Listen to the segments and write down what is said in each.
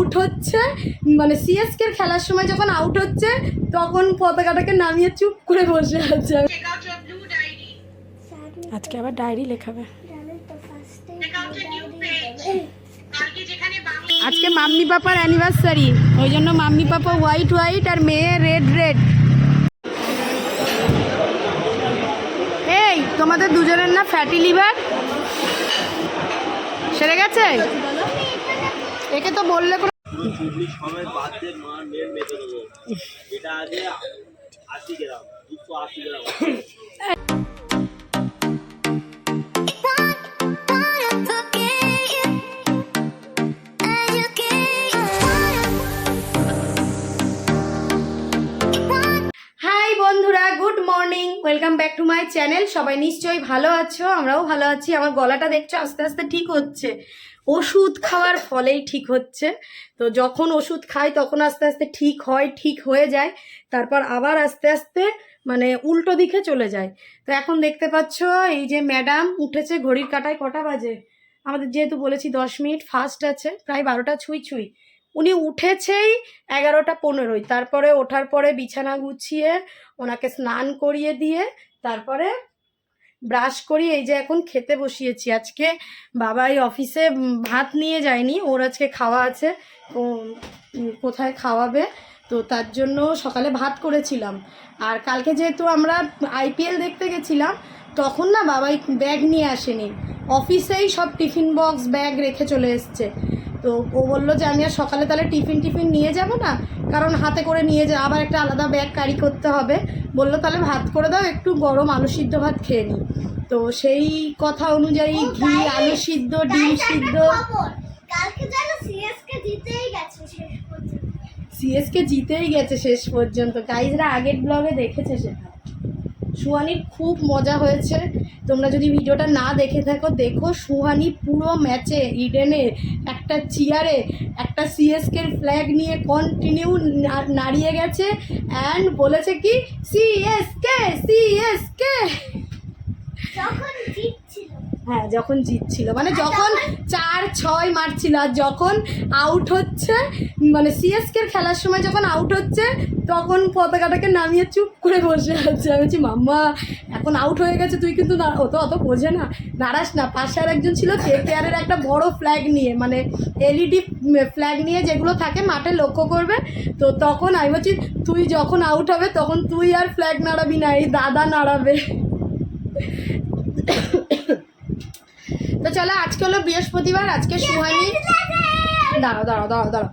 Out হচ্ছে। মানে CSK খেলার সময় যখন আউট হচ্ছে তখন পতাকাটাকে নামিয়ে চুপ করে বসে আছে. আজকে আবার ডায়েরি লেখাবে। আজকে মাম্মি পাপার অ্যানিভার্সারি ওই জন্য মাম্মি পাপা হোয়াইট হোয়াইট আর মেয়ে রেড রেড এই তোমাদের দুজনের না ফ্যাটি লিভার সেরে গেছে? একে তো বললে কোনো চল্লিশ সময় বাদ দিয়ে দেবো এটা আগে আশি গ্রাম, দুশো আশি গ্রাম। হাই বন্ধুরা good morning welcome back to my channel সবাই নিশ্চয়ই ভালো আছো? আমরাও ভালো আছি। আমার গলাটা দেখছ, আস্তে আস্তে ঠিক হচ্ছে। ওষুধ খাওয়ার ফলেই ঠিক হচ্ছে। তো যখন ওষুধ খাই তখন আস্তে আস্তে ঠিক হয়, ঠিক হয়ে যায়। তারপর আবার আস্তে আস্তে মানে উল্টো দিকে চলে যায়। তো এখন দেখতে পাচ্ছ এই যে ম্যাডাম উঠেছে ঘড়ির কাটায় কটা বাজে? আমাদের যেহেতু বলেছি দশ মিনিট ফাস্ট আছে, প্রায় বারোটা ছুঁই ছুঁই। উনি উঠেছেই এগারোটা পনেরোই। তারপরে ওঠার পরে বিছানা গুছিয়ে ওনাকে স্নান করিয়ে দিয়ে তারপরে ব্রাশ করি এই যে এখন খেতে বসিয়েছি। আজকে বাবাই অফিসে ভাত নিয়ে যায়নি ওর আজকে খাওয়া আছে ও, কোথায় খাওয়াবে? তো তার জন্য সকালে ভাত করেছিলাম। আর কালকে যেহেতু আমরা আইপিএল দেখতে গেছিলাম তখন না বাবাই ব্যাগ নিয়ে আসেনি। অফিসেই সব টিফিন বক্স ব্যাগ রেখে চলে এসছে। তো ও বলল যে আমি আর সকালে তাহলে টিফিন টিফিন নিয়ে যাব না কারণ হাতে করে নিয়ে যা আবার একটা আলাদা ব্যাগ ক্যারি করতে হবে। বলল তাহলে ভাত করে দাও একটু গরম আলু সিদ্ধ ভাত খেয়ে নিই তো সেই কথা অনুযায়ী ঘি আলু সিদ্ধ ডিম সিদ্ধ। সিএসকে জিতেই গেছে শেষ পর্যন্ত। গাইজরা আগের ব্লগে দেখেছে সেটা। সুহানির খুব মজা হয়েছে। তোমরা যদি ভিডিওটা না দেখে থাকো, দেখো সুহানি পুরো ম্যাচে ইডেনে একটা চেয়ারে একটা সিএসকের ফ্ল্যাগ নিয়ে কন্টিনিউ নাড়িয়ে গেছে অ্যান্ড বলেছে কি? সিএসকে সিএসকে জিতছিল হ্যাঁ যখন জিতছিল। মানে যখন চার ছয় মারছিল, আর যখন আউট হচ্ছে মানে সিএসকের খেলার সময় যখন আউট হচ্ছে, তখন পতাকাটাকে নামিয়ে চুপ করে বসে আছে। আমি বলছি, মাম্মা, এখন আউট হয়ে গেছে, তুই কিন্তু না ও তো অত বোঝে না। নাড়াস না পাশে আর একজন ছিল কে কেয়ারের একটা বড় ফ্ল্যাগ নিয়ে মানে এলইডি ফ্ল্যাগ নিয়ে যেগুলো থাকে, মাঠে লক্ষ্য করবে। তো তখন আমি বলছি, তুই যখন আউট হবে, তখন তুই আর ফ্ল্যাগ নাড়াবি না, এই দাদা নাড়াবে। চলো, আজকে হলো বৃহস্পতিবার, আজকে সুহানি দাঁড়াও দাঁড়াও দাঁড়াও দাঁড়াও।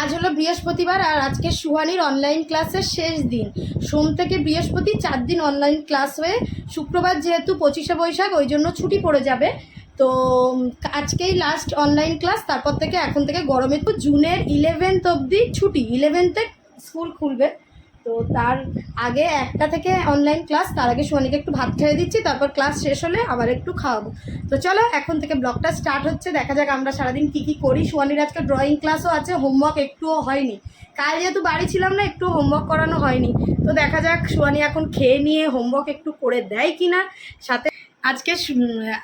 আজ হলো বৃহস্পতিবার আর আজকে সুহানির অনলাইন ক্লাসের শেষ দিন। সোম থেকে বৃহস্পতি চার দিন অনলাইন ক্লাস হয়ে শুক্রবার যেহেতু পঁচিশে বৈশাখ, ওই জন্য ছুটি পড়ে যাবে। তো আজকেই লাস্ট অনলাইন ক্লাস তারপর থেকে এখন থেকে গরমে তো জুনের ইলেভেন্থ অবধি ছুটি। ইলেভেন্থে স্কুল খুলবে। তো তার আগে একটা থেকে অনলাইন ক্লাস তার আগে সোহানিকে একটু ভাত খেয়ে দিচ্ছি, তারপর ক্লাস শেষ হলে আবার একটু খাওয়াবো। তো চলো, এখন থেকে ব্লগটা স্টার্ট হচ্ছে, দেখা যাক আমরা সারাদিন কী কী করি। সোহানির আজকে ড্রয়িং ক্লাসও আছে হোমওয়ার্ক একটুও হয়নি। কাল যেহেতু বাড়ি ছিলাম না, একটু হোমওয়ার্ক করানো হয়নি। তো দেখা যাক, সোহানি এখন খেয়ে নিয়ে হোমওয়ার্ক একটু করে দেয় কি না সাথে আজকে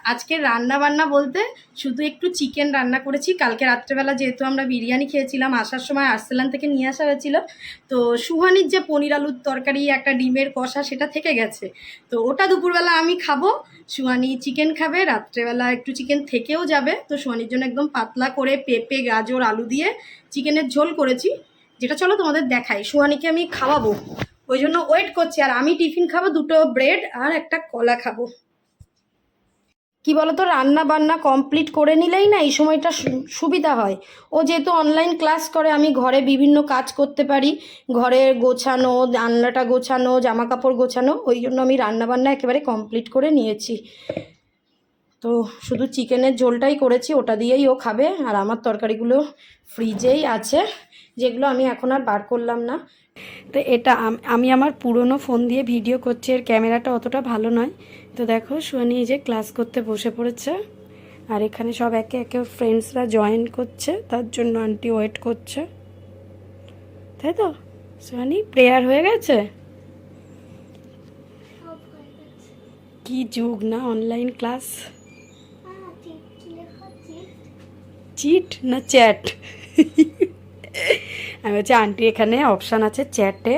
আজকে রান্না বান্না বলতে শুধু একটু চিকেন রান্না করেছি। কালকে রাত্রেবেলা যেহেতু আমরা বিরিয়ানি খেয়েছিলাম, আসার সময় আর্সেলান থেকে নিয়ে আসা হয়েছিল। তো সুহানির যে পনির আলুর তরকারি, একটা ডিমের কষা, সেটা থেকে গেছে। তো ওটা দুপুরবেলা আমি খাব, সুহানি চিকেন খাবে, রাত্রেবেলা একটু চিকেন থেকেও যাবে। তো সুহানির জন্য একদম পাতলা করে পেঁপে, গাজর, আলু দিয়ে চিকেনের ঝোল করেছি। যেটা চলো তোমাদের দেখাই। সুহানিকে আমি খাওয়াবো। ওই জন্য ওয়েট করছি। আর আমি টিফিন খাব দুটো ব্রেড আর একটা কলা খাব। কি বলতো, রান্না বান্না কমপ্লিট করে নিলেই না এই সময়টা সুবিধা হয়। ও যেহেতু অনলাইন ক্লাস করে, আমি ঘরে বিভিন্ন কাজ করতে পারি। ঘরের গোছানো রান্নাটা গোছানো জামা কাপড় গোছানো, ওই জন্য আমি রান্না বান্না একেবারে কমপ্লিট করে নিয়েছি। তো শুধু চিকেনের ঝোলটাই করেছি, ওটা দিয়েই ও খাবে। আর আমার তরকারিগুলো ফ্রিজেই আছে, যেগুলো আমি এখন আর বার করলাম না। তো এটা আমি আমার পুরনো ফোন দিয়ে ভিডিও করছি, এর ক্যামেরাটা অতটা ভালো নয়। তো দেখো এই যে ক্লাস করতে বসে পড়েছে। আর এখানে সব একে একে ফ্রেন্ডসরা জয়েন করছে তার জন্য আন্টি ওয়েট করছে। তাই তো? সোহানি প্রেয়ার হয়ে গেছে? কি যুগ না অনলাইন ক্লাস চিট না চ্যাট আমি বলছি আন্টি এখানে অপশান আছে চ্যাটে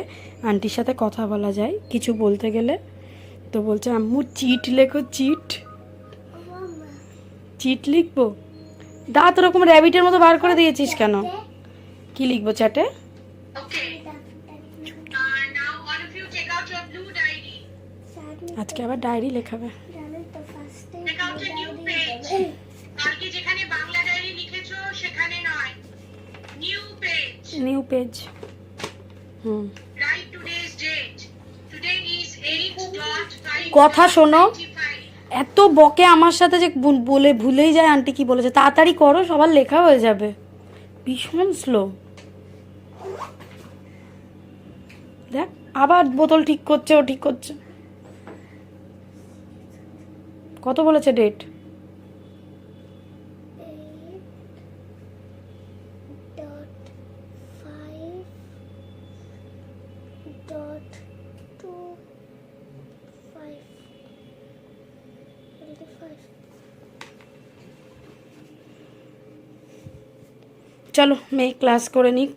আন্টির সাথে কথা বলা যায় কিছু বলতে গেলে। তো বলছে আম্মু চিট লেখো চিট। চিট লিখব? দাঁত ওরকম র্যাবিটের মতো বার করে দিয়েছিস কেন? কি লিখব চ্যাটে. আজকে আবার diary লেখাবে। New page a new page. কালকে যেখানে বাংলা ডায়েরি লিখেছো সেখানে নয় new page new page hmm right today's date today is 8.5 কথা শোনো এত বকে আমার সাথে যে বলে ভুলেই যায় আন্টি কি বলেছে। তাড়াতাড়ি করো, সবার লেখা হয়ে যাবে। ভীষণ স্লো দেখ, আবার বোতল ঠিক করছে, ও ঠিক করছে। কত বলেছে ডেট চলো মেয়ে ক্লাস করে নিক।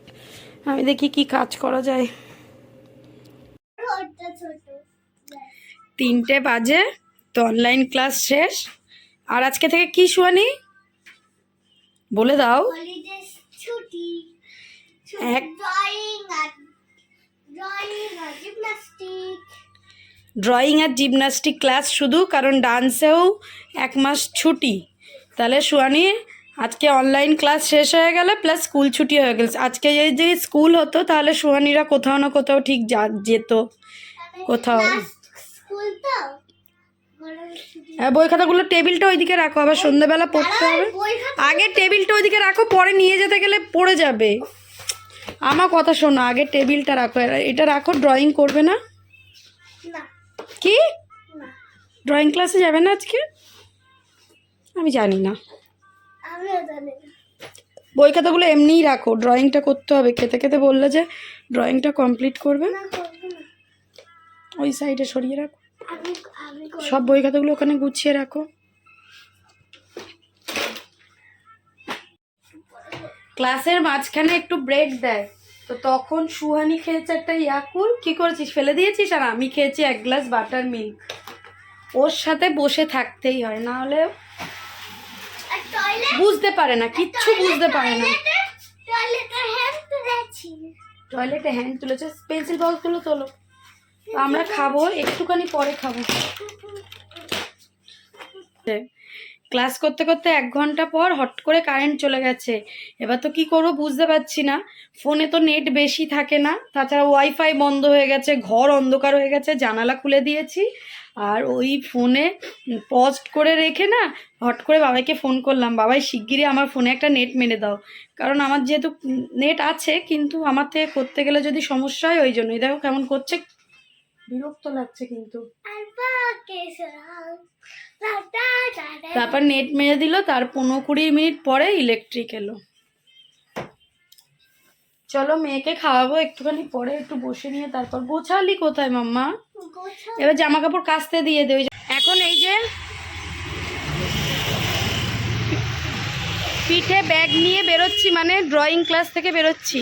আমি দেখি কি কাজ করা যায়। তিনটে বাজে তো অনলাইন ক্লাস শেষ। আর আজকে থেকে কি শুয়ানি বলে দাও। ড্রয়িং আর জিমনাস্টিক ক্লাস শুধু কারণ ডান্সেও এক মাস ছুটি। তাহলে সুয়ানি আজকে অনলাইন ক্লাস শেষ হয়ে গেল প্লাস স্কুল ছুটি হয়ে গেল আজকে এই যে স্কুল হতো তাহলে সুয়ানিরা কোথাও না কোথাও ঠিক যেত। কোথাও। হ্যাঁ বই খাতাগুলো টেবিলটা ওইদিকে রাখো আবার সন্ধ্যেবেলা পড়তে হবে। আগে টেবিলটা ওইদিকে রাখো পরে নিয়ে যেতে গেলে পড়ে যাবে। আমার কথা শোনো আগে টেবিলটা রাখো। এটা রাখো ড্রয়িং করবে না? কি? ড্রয়িং ক্লাসে যাবে না আজকে? আমি জানি না। বই খাতাগুলো এমনিই রাখো ড্রয়িংটা করতে হবে। খেতে খেতে বললে যে ড্রয়িংটা কমপ্লিট করবে। ওই সাইডে সরিয়ে রাখো। সব বই খাতাগুলো ওখানে গুছিয়ে রাখো। ক্লাসের মাঝখানে একটু ব্রেক দেয়। তো তখন সুহানি খেয়েছে একটা ইয়াকুল। কি করেছিস? ফেলে দিয়েছিস? আর আমি খেয়েছি এক গ্লাস বাটার মিল্ক ওর সাথে বসে থাকতেই হয়। না হলে বুঝতে পারে না কিচ্ছু বুঝতে পারে না। টয়লেটে হ্যান্ড তুলেছি। পেন্সিল বক্সগুলো তোলো। আমরা খাব একটুখানি পরে খাব। ক্লাস করতে করতে এক ঘণ্টা পর হট করে কারেন্ট চলে গেছে। এবার তো কি করব বুঝতে পারছি না। ফোনে তো নেট বেশি থাকে না। তাছাড়া ওয়াইফাই বন্ধ হয়ে গেছে ঘর অন্ধকার হয়ে গেছে জানালা খুলে দিয়েছি। আর ওই ফোনে পস্ট করে রেখে না হট করে বাবাইকে ফোন করলাম বাবাই শিগগিরই আমার ফোনে একটা নেট মেরে দাও। কারণ আমার যেহেতু নেট আছে কিন্তু আমার থেকে করতে গেলে যদি সমস্যা হয় ওই জন্যই। দেখো কেমন করছে। বিরক্ত লাগছে কিন্তু। তারপর নেট মেরে দিল তার পনেরো কুড়ি মিনিট পরে ইলেকট্রিক এলো। চলো মেয়েকে খাওয়াবো একটুখানি পরে একটু বসে নিয়ে তারপর গোছালি কোথায় মাম্মা? এবার জামা কাপড় কাচতে দিয়ে দে এখন এই যে পিঠে ব্যাগ নিয়ে বেরোচ্ছি মানে ড্রয়িং ক্লাস থেকে বেরোচ্ছি।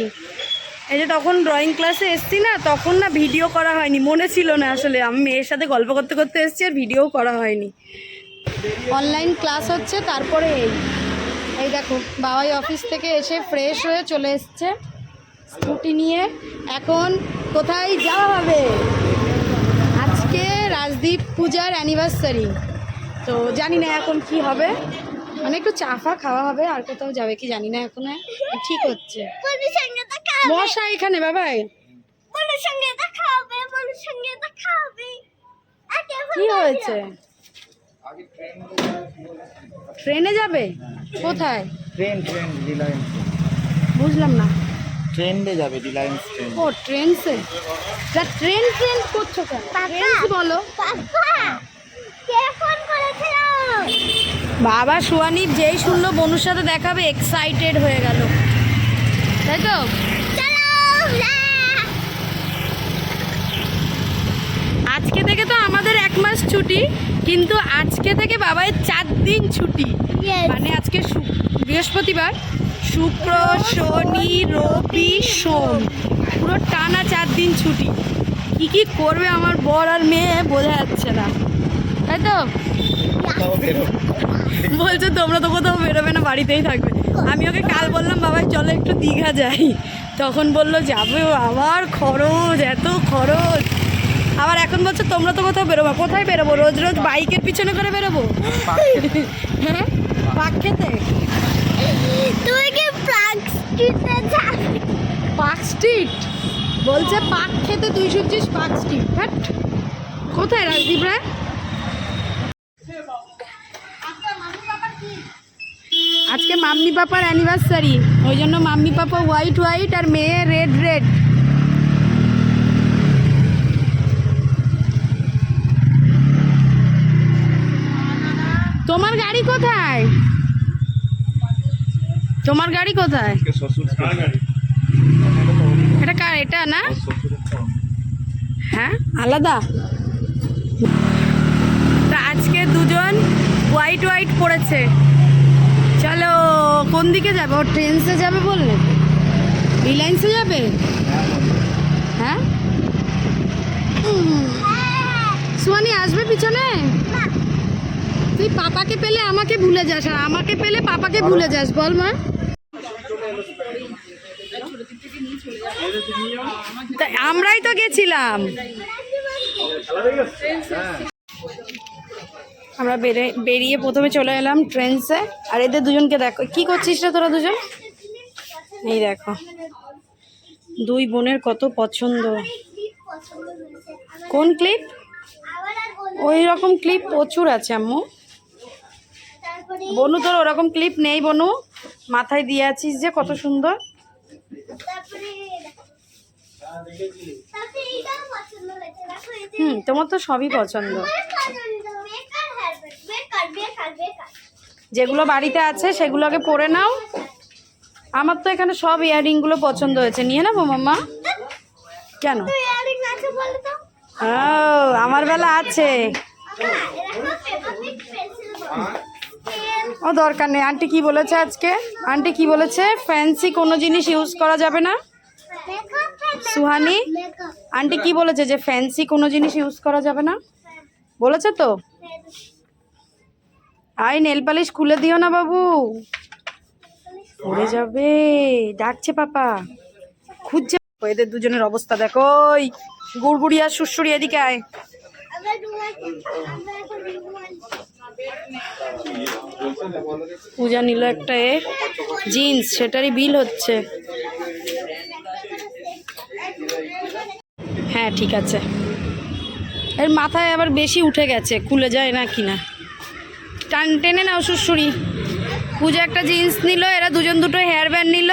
এই যে তখন ড্রয়িং ক্লাসে এসছি না, তখন না ভিডিও করা হয়নি, মনে ছিল না আসলে। আমি মেয়ের সাথে গল্প করতে করতে এসছি আর ভিডিও করা হয়নি। অনলাইন ক্লাস হচ্ছে, তারপরে এই। এই দেখো, বাবাই অফিস থেকে এসে ফ্রেশ হয়ে চলে এসছে। স্কুটি নিয়ে, এখন কোথায় যাওয়া হবে? রাজদীপ পূজার অ্যানিভার্সারি তো জানি না এখন কি হবে। মানে একটু চা ফা খাওয়া হবে আর কোথাও যাবে কি জানি না এখন ঠিক হচ্ছে। হবে এখানে বাবাই। কি হয়েছে? ট্রেনে যাবে? কোথায়? ট্রেন ট্রেন বুঝলাম না। ট্রেন্ডে যাবে রিলায়েন্স ট্রেন ও ট্রেনসে তা ট্রেন ট্রেন করছ কেন? ট্রেন্স বলো। পাপা কে ফোন করেছিল? বাবা সুয়ানি যেই শুনলো বনুর সাথে দেখাবে এক্সাইটেড হয়ে গেল। তাই তো? আজকে থেকে তো আমাদের এক মাস ছুটি কিন্তু আজকে থেকে বাবাই চার দিন ছুটি। মানে আজকে বৃহস্পতিবার। শুক্র শনি রবি সোম। পুরো টানা চার দিন ছুটি। কি কি করবে আমার বর আর মেয়ে বোঝা যাচ্ছে না। তাই তো? বলছে তোমরা তো কোথাও বেরোবে না বাড়িতেই থাকবে। আমি ওকে কাল বললাম বাবাই চলো একটু দীঘা যাই। তখন বলল যাবে আবার খরচ এত খরচ। আবার এখন বলছে তোমরা তো কোথাও বেরোবা কোথায় বেরোবো? রোজ রোজ বাইকের পিছনে করে বেরোবো? হ্যাঁ? পাক খেতে? তুই কি প্লাগ স্ট্রিটে যাবি পার্ক স্ট্রিট? বলছে পাক খেতে তুই শুনছিস পার্ক স্ট্রিট। হ্যাট কোথায় রাজদীপ রায়? আজকে মাম্মি পাপার অ্যানিভার্সারি ওই জন্য মাম্মি পাপা হোয়াইট হোয়াইট আর মেয়ে রেড রেড তোমার গাড়ি কোথায়? তোমার গাড়ি কোথায়? এটা কার এটা না? হ্যাঁ আলাদা? তা আজকে দুজন হোয়াইট হোয়াইট পড়েছে। চলো কোন দিকে যাবে? ও ট্রেনসে যাবে বললে? রিলায়েন্সে যাবে? হ্যাঁ? সুয়ানি আসবে পিছনে? তুই পাপাকে পেলে আমাকে ভুলে যাস আর আমাকে পেলে পাপাকে ভুলে যাস বল মা। আমরাই তো গেছিলাম। আমরা বেরে, বেরিয়ে প্রথমে চলে এলাম ট্রেনসে। আর এদের দুজনকে দেখো, কি করছিস রে তোরা দুজন? এই দেখো। দুই বোনের কত পছন্দ। কোন ক্লিপ? ওই রকম ক্লিপ প্রচুর আছে, আম্মু। বনু, তোর ওরকম ক্লিপ নেই, বনু। মাথায় দিয়ে আছিস যে কত সুন্দর। হুম, তোমার তো সবই পছন্দ। যেগুলো বাড়িতে আছে, সেগুলোকে পরে নাও। আমার তো এখানে সব ইয়াররিংগুলো পছন্দ হয়েছে। নিয়ে নেব, মাম্মা? কেন? আমার বেলা আছে। ও, দরকার নেই। আন্টি কি বলেছে আজকে? আন্টি কি বলেছে? ফ্যান্সি কোনো জিনিস ইউজ করা যাবে না? সুহানি, আন্টি কি বলেছে যে ফ্যান্সি কোনো জিনিস ইউজ করা যাবে না? বলেছে তো? আই নেল পালিশ খুলে দিও না বাবু। পড়ে যাবে, ডাকছে পাপা। খুঁজছে এদের দুজনের অবস্থা দেখো, ওই গুড়গুড়ি আর এদিকে আয়। পূজা নিল একটা এ জিন্স সেটারই বিল হচ্ছে। হ্যাঁ ঠিক আছে। এর মাথায় আবার বেশি উঠে গেছে, খুলে যায় না কি না টান টেনে নাও সুরসুরি পূজা একটা জিন্স নিল, এরা দুজন দুটো হেয়ার ব্যান্ড নিল।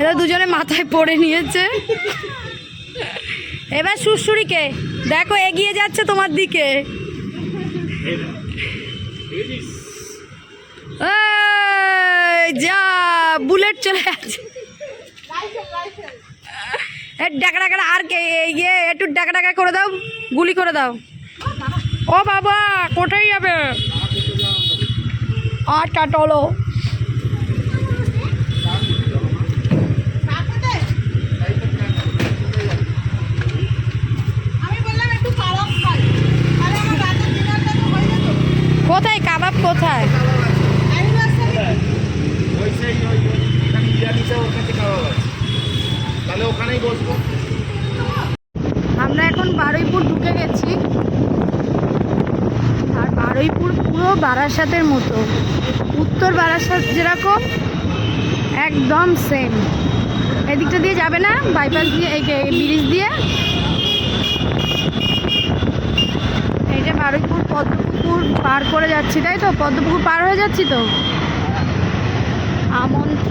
এরা দুজনে মাথায় পরে নিয়েছে। এবার সুরসুরিকে দেখো, এগিয়ে যাচ্ছে তোমার দিকে। যা, বুলেট চলে যাচ্ছে ডাকা আর ইয়ে একটু ডাকা করে দাও, গুলি করে দাও। ও বাবা, কোথায় যাবে? আর কাটলো। কোথায়, কাবাব কোথায়? ওই সেই, ওই তাহলে ওখানেই বসবো। আমরা এখন বারুইপুর ঢুকে গেছি। আর বারুইপুর পুরো বারাসাতের মতো। উত্তর বারাসাত যেরকম, একদম সেম এদিকটা দিয়ে যাবে না? বাইপাস দিয়ে, এই ব্রিজ দিয়ে? এই যে বারুইপুর পদ্মপুকুর পার করে যাচ্ছি, তাই তো? পদ্মপুকুর পার হয়ে যাচ্ছি তো?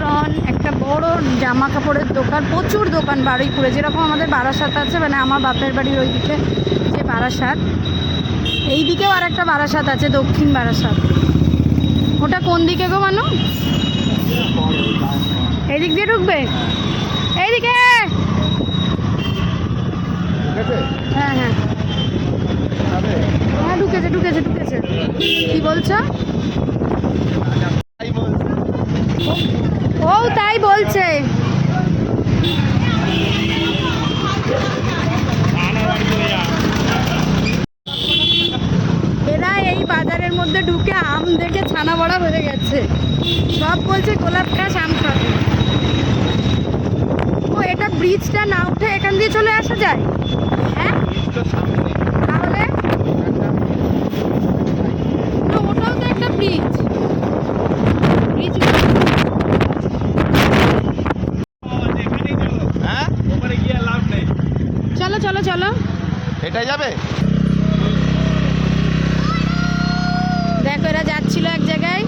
আমন্ত্রণ একটা বড় জামা কাপড়ের দোকান প্রচুর দোকান বারুইপুরে। যেরকম আমাদের বারাসাত আছে মানে আমার বাপের বাড়ির ওইদিকে যে বারাসাত। এই দিকেও আর একটা বারাসাত আছে দক্ষিণ বারাসাত। ওটা কোন দিকে গো মানু? এই দিক দিয়ে ঢুকবে? এইদিকে! হ্যাঁ হ্যাঁ। হ্যাঁ ঢুকেছে ঢুকেছে ঢুকেছে। কি বলছো? বলছে। এরা এই বাজারের মধ্যে ঢুকে আম দেখে ছানা বড়া হয়ে গেছে। সব বলছে, গোলাপ খাস, আম খাবে। ও, এটা ব্রিজটা না উঠে এখান দিয়ে চলে আসা যায়? হ্যাঁ তাহলে না, ওটাও তো একটা ব্রিজ ব্রিজ হ্যাঁ ওখানে গিয়ে লাভ নেই চলো চলো চলো এটাই যাবে দেখো এরা যাচ্ছিল এক জায়গায়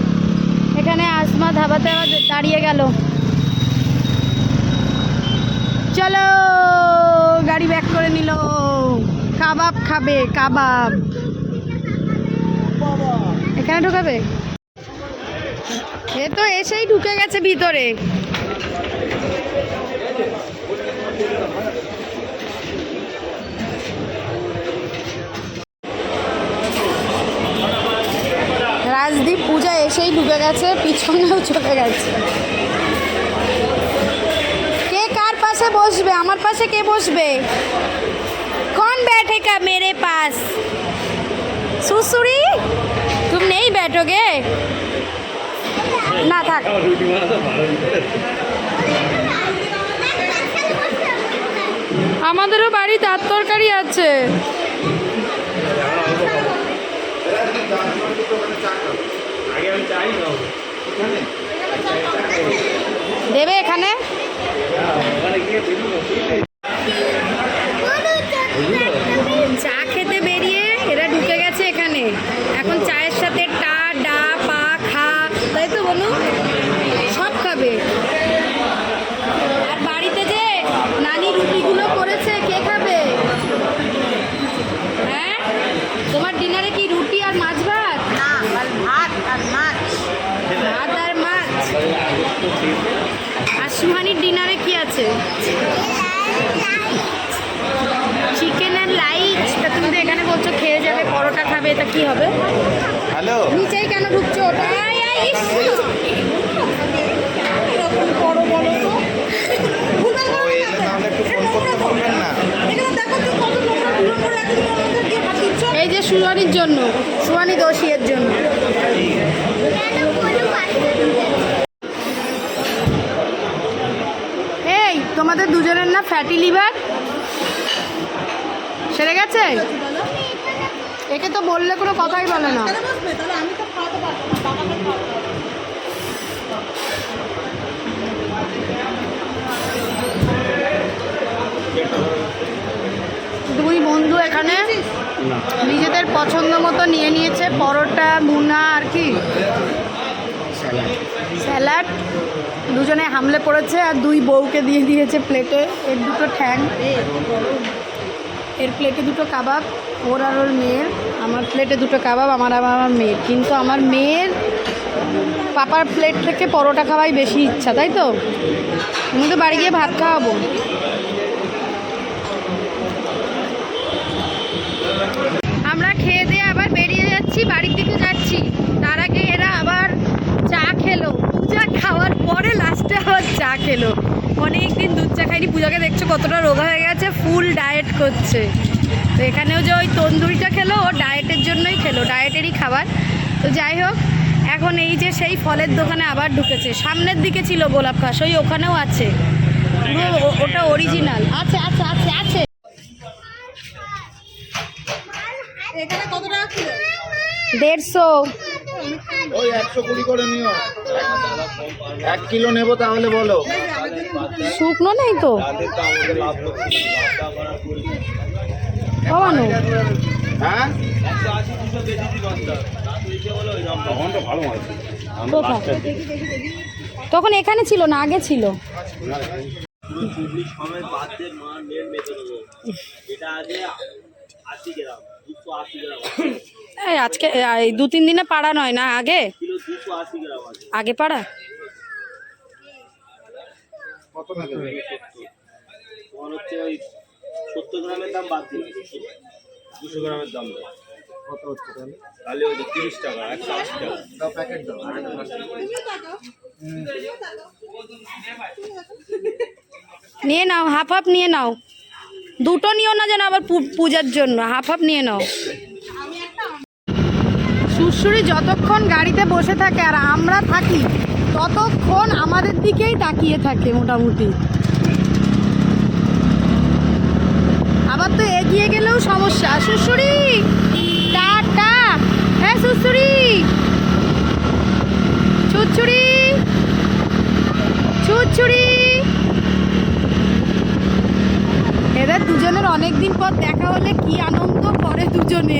এখানে ধাবাতে আবার দাঁড়িয়ে গেল। চলো, গাড়ি ব্যাক করে নিল। কাবাব খাবে, কাবাব। এখানে ঢুকাবে? এ তো এসেই ঢুকে গেছে ভিতরে রাজদীপ সেই ঢুকে গেছে, পিছনেও চলে গেছে। কে কার পাশে বসবে? আমার পাশে কে বসবে? কোন ব্যাঠেকা মেরে পাস? সুসুরি, তুমি নেই ব্যাটোগে না, থাক। আমাদেরও বাড়ি তার তরকারি আছে। দেবে এখানে? চা খেতে বেরিয়ে এরা ঢুকে গেছে এখানে। এখন চায়ের সাথে টা, ডা, পা, খা। তাই তো বলু সব খাবে আর বাড়িতে যে নানি রুটিগুলো করেছে কে খাবে হ্যাঁ তোমার ডিনারে কি রুটি আর মাছ ভাত না ভাত আর মাছ ভাত আর মাছ আর সুহানির ডিনারে কি আছে? চিকেন আর লাইট তা তুমি তো এখানে বলছো খেয়ে যাবে পরোটা খাবে এটা কি হবে? হ্যালো? নিচেই কেন ঢুকছো? ওটা এই যে সুয়ানির জন্য সুয়ানি দোষিয়ের জন্য। তোমাদের দুজনের না ফ্যাটি লিভার সেরে গেছে? একে তো বললে কোনো কথাই বলে না। দুই বন্ধু এখানে। নিজেদের পছন্দ মতো নিয়ে নিয়েছে পরোটা মুনা আর কি? স্যালাড, দুজনে হামলে পড়েছে আর দুই বউকে দিয়ে দিয়েছে প্লেটে এর দুটো ঠ্যাং, এর প্লেটে দুটো কাবাব, ওর আর ওর মেয়ের। আমার প্লেটে দুটো কাবাব, আমার আবার আমার মেয়ের। কিন্তু আমার মেয়ের পাপার প্লেট থেকে পরোটা খাওয়াই বেশি ইচ্ছা, তাই তো? তুমি তো বাড়ি গিয়ে ভাত খাওয়াবো আমরা খেয়ে দিয়ে আবার বেরিয়ে যাচ্ছি বাড়ির দিকে যাচ্ছি তার আগে এরা আবার চা পূজা খাওয়ার পরে লাস্টে আবার চা খেলো। অনেক দিন দুধ চা খাইনি পূজাকে দেখছ কতটা রোগা হয়ে গেছে ফুল ডায়েট করছে। তো এখানেও যে ওই তন্দুরিটা খেলো ও ডায়েটের জন্যই খেলো ডায়েটেরই খাবার। তো যাই হোক এখন এই যে সেই ফলের দোকানে আবার ঢুকেছে। সামনের দিকে ছিল গোলাপ খাস ওই ওখানেও আছে। ওটা অরিজিনাল আছে আছে আছে আছে। দেড়শো। ওই একশো কুড়ি করে নিও। এক কিলো নেব তাহলে বলো। শুকনো নেই তো। হ্যাঁ? তখন এখানে ছিল না আগে ছিল। এটা আগে এই আজকে এই দু তিন দিনে পাড়া নয় না আগে? আগে পাড়া? কত নেবে? তোমার হচ্ছে ওই সত্তর গ্রামের দাম বাদ দুশো গ্রামের দাম কত হচ্ছে তাহলে? তাহলে ওই তিরিশ টাকা একশো আশি টাকা। দাও প্যাকেট দাও। নিয়ে নাও হাফ হাফ নিয়ে নাও। দুটো নিও না যেন আবার পূজার জন্য। হাফ হাফ নিয়ে নাও। সুরসুরি যতক্ষণ গাড়িতে বসে থাকে আর আমরা থাকি, ততক্ষণ আমাদের দিকেই তাকিয়ে থাকে মোটামুটি। আবার তো এগিয়ে গেলেও সমস্যা। সুসুরি টাটা! হ্যাঁ সুসুরি ছুচুরি ছুচুরি এরা দুজনের অনেকদিন পর দেখা হলে কি আনন্দ করে দুজনে?